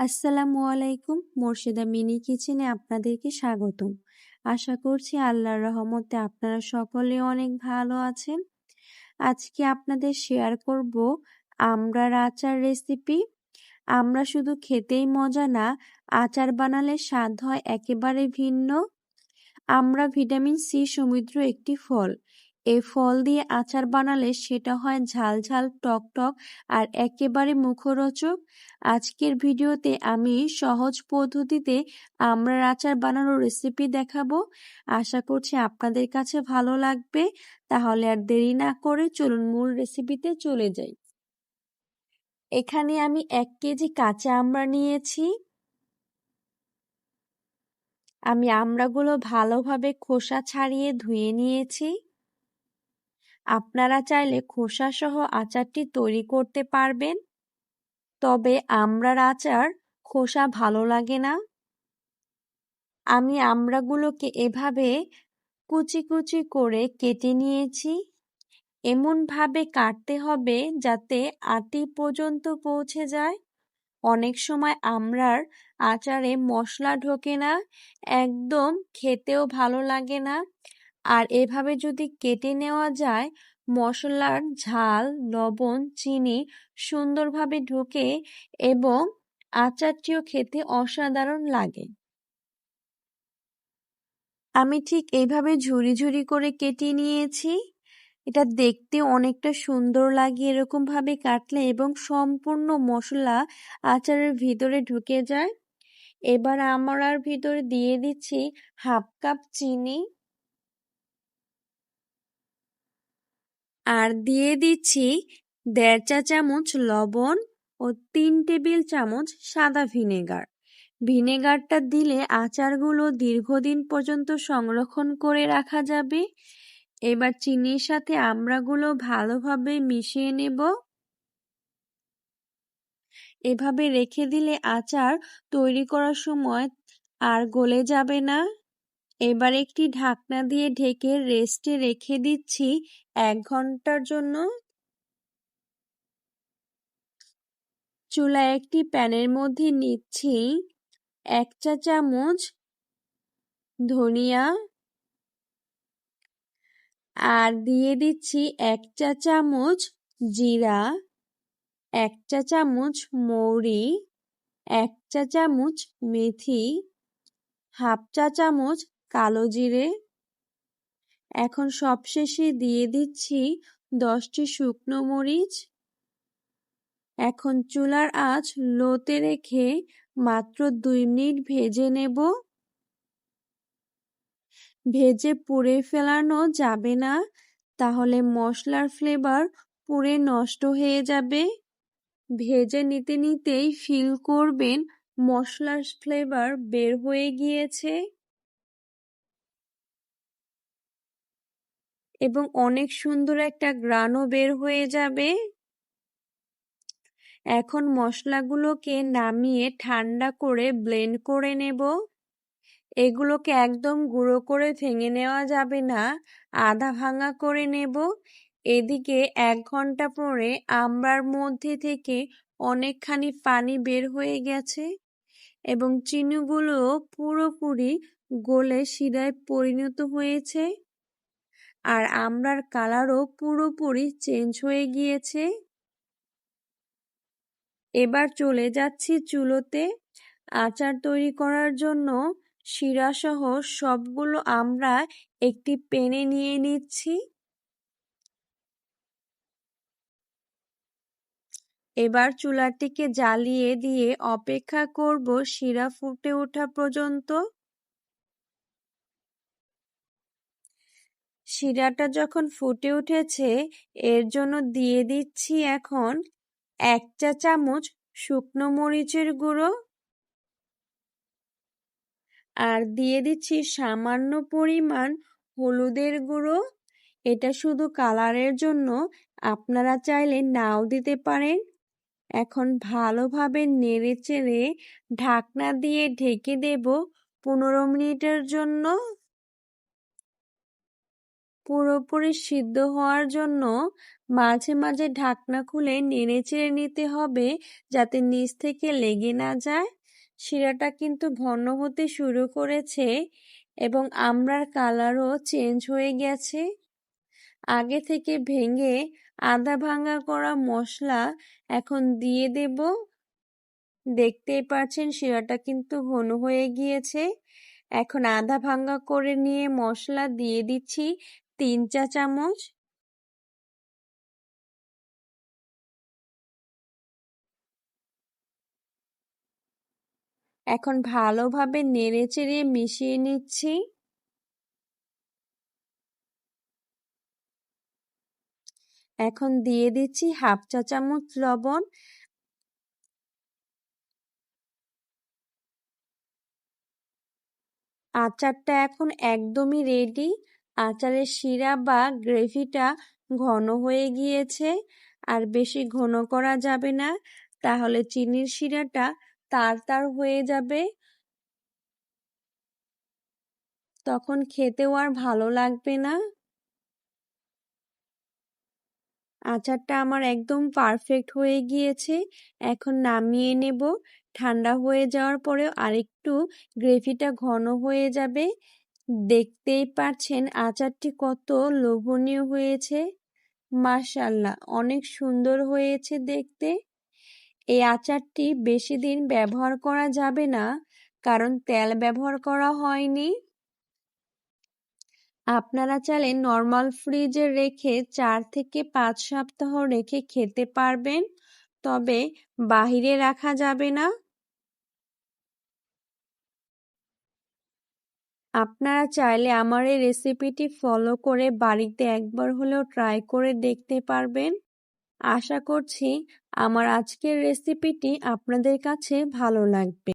আসসালামু আলাইকুম, মোর্শেদা মিনি কিচেনে আপনাদেরকে স্বাগতম। আশা করছি আল্লাহর রহমতে আপনারা সকলে অনেক ভালো আছেন। আজকে আপনাদের শেয়ার করব আমড়ার আচার রেসিপি। আমরা শুধু খেতেই মজা না, আচার বানালে স্বাদ হয় একেবারে ভিন্ন। আমরা ভিটামিন সি সমৃদ্ধ একটি ফল। এই ফল দিয়ে আচার বানালে সেটা হয় ঝাল ঝাল, টক টক আর একেবারে মুখরোচক। আজকের ভিডিওতে আমি সহজ পদ্ধতিতে আমড়ার আচার বানানোর রেসিপি দেখাবো। আশা করছি আপনাদের কাছে ভালো লাগবে। তাহলে আর দেরি না করে চলুন মূল রেসিপিতে চলে যাই। এখানে আমি এক কেজি কাঁচা আমড়া নিয়েছি। আমি আমড়াগুলো ভালোভাবে খোসা ছাড়িয়ে ধুয়ে নিয়েছি। আপনারা চাইলে খোসা সহ আচারটি তৈরি করতে পারবেন। তবে আমড়ার আচার খোসা ভালো লাগে না। আমি আমড়াগুলোকে এভাবে কুচি কুচি করে কেটে নিয়েছি। এমনভাবে কাটতে হবে যাতে আটি পর্যন্ত পৌঁছে যায়। অনেক সময় আমরার আচারে মশলা ঢোকে না, একদম খেতেও ভালো লাগে না। আর এভাবে যদি কেটে নেওয়া যায়, মশলার ঝাল, লবণ, চিনি সুন্দরভাবে ঢুকে এবং আচারটিও খেতে অসাধারণ লাগে। আমি ঠিক এইভাবে ঝুরি ঝুরি করে কেটে নিয়েছি। এটা দেখতে অনেকটা সুন্দর লাগে এরকমভাবে কাটলে এবং সম্পূর্ণ মশলা আচারের ভিতরে ঢুকে যায়। এবার আমরা ভিতরে দিয়ে দিচ্ছি হাফ কাপ চিনি। আর দিয়ে দিচ্ছি দেড় চা চামচ লবণ ও তিন টেবিল চামচ সাদা ভিনেগার। ভিনেগারটা দিলে আচারগুলো দীর্ঘদিন পর্যন্ত সংরক্ষণ করে রাখা যাবে। এবার চিনির সাথে আমড়াগুলো ভালোভাবে মিশিয়ে নেব। এভাবে রেখে দিলে আচার তৈরি করার সময় আর গলে যাবে না। এবার একটি ঢাকনা দিয়ে ঢেকে রেস্টে রেখে দিচ্ছি এক ঘণ্টার জন্য। চুলা একটি প্যানের মধ্যে নিচ্ছি এক চা চামচ ধনিয়া আর দিয়ে দিচ্ছি এক চা চামচ জিরা, এক চা চামচ মৌরি, এক চা চামচ মেথি, হাফ চা চামচ কালো জিরে। এখন সবশেষে দিয়ে দিচ্ছি দশটি শুকনো মরিচ। এখন চুলার আঁচ লোতে রেখে মাত্র দুই মিনিট ভেজে নেব। ভেজে পুড়ে ফেলানো যাবে না, তাহলে মশলার ফ্লেভার পুড়ে নষ্ট হয়ে যাবে। ভেজে নিতে নিতেই ফিল করবেন মশলার ফ্লেভার বের হয়ে গিয়েছে। এবং অনেক সুন্দর একটা গ্রানও বের হয়ে যাবে। এখন মশলাগুলোকে নামিয়ে ঠান্ডা করে ব্লেন্ড করে নেব। এগুলোকে একদম গুঁড়ো করে ভেঙে নেওয়া যাবে না, আধা ভাঙা করে নেব। এদিকে এক ঘণ্টা পরে আমড়ার মধ্যে থেকে অনেকখানি পানি বের হয়ে গেছে এবং চিনিগুলো পুরোপুরি গলে শিরায় পরিণত হয়েছে। আর আমরার কালারও পুরোপুরি চেঞ্জ হয়ে গিয়েছে। এবার চলে যাচ্ছি চুলোতে। আচার তৈরি করার জন্য শিরাসহ সবগুলো আমরা একটি পেনে নিয়ে নিচ্ছি। এবার চুলাটিকে জ্বালিয়ে দিয়ে অপেক্ষা করব শিরা ফুটে ওঠা পর্যন্ত। শিরাটা যখন ফুটে উঠেছে, এর জন্য দিয়ে দিচ্ছি এখন এক চা চামচ শুকনো মরিচের গুঁড়ো। আর দিয়ে দিচ্ছি সামান্য পরিমাণ হলুদের গুঁড়ো। এটা শুধু কালারের জন্য আপনারা চাইলে নাও দিতে পারেন। এখন ভালোভাবে নেড়ে চেড়ে ঢাকনা দিয়ে ঢেকে দেব পনেরো মিনিটের জন্য। পুরোপুরি সিদ্ধ হওয়ার জন্য মাঝে মাঝে ঢাকনা খুলে নেড়ে চেড়ে নিতে হবে যাতে নিচ থেকে লেগে না যায়। শিরাটা কিন্তু ঘন হতে শুরু করেছে এবং আমড়ার কালারও চেঞ্জ হয়ে গেছে। আগে থেকে ভেঙে আদা ভাঙা করা মশলা এখন দিয়ে দেব। দেখতেই পাচ্ছেন শিরাটা কিন্তু ঘন হয়ে গিয়েছে। এখন আধা ভাঙ্গা করে নিয়ে মশলা দিয়ে দিচ্ছি তিন চা চামচ এখন ভালোভাবে নেড়ে চেড়ে মিশিয়ে নিচ্ছি। এখন দিয়ে দিচ্ছি হাফ চা চামচ লবণ। আচারটা এখন একদমই রেডি আচারের শিরা বা গ্রেভিটা ঘন হয়ে গিয়েছে আর বেশি ঘন করা যাবে না। তাহলে চিনির শিরাটা তার তার হয়ে যাবে। তখন খেতেও আর ভালো লাগবে না। আচারটা আমার একদম পারফেক্ট হয়ে গিয়েছে। এখন নামিয়ে নেব। ঠান্ডা হয়ে যাওয়ার পরেও আরেকটু গ্রেভিটা ঘন হয়ে যাবে। দেখতেই পাচ্ছেন আচারটি কত লোভনীয় হয়েছে। মার্শাল্লাহ অনেক সুন্দর হয়েছে দেখতে। এই আচারটি বেশি দিন ব্যবহার করা যাবে না, কারণ তেল ব্যবহার করা হয়নি। আপনারা চাইলে নর্মাল ফ্রিজে রেখে চার থেকে পাঁচ সপ্তাহ রেখে খেতে পারবেন, তবে বাহিরে রাখা যাবে না। আপনারা চাইলে আমার এই রেসিপিটি ফলো করে বাড়িতে একবার হলেও ট্রাই করে দেখতে পারবেন। আশা করছি আমার আজকের রেসিপিটি আপনাদের কাছে ভালো লাগবে।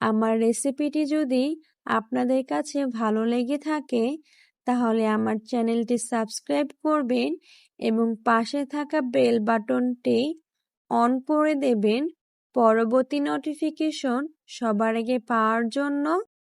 আমার রেসিপিটি যদি আপনাদের কাছে ভালো লেগে থাকে, তাহলে আমার চ্যানেলটি সাবস্ক্রাইব করবেন এবং পাশে থাকা বেল বাটনটি অন করে দেবেন। পরবর্তী নোটিফিকেশন সবার আগে পাওয়ার জন্য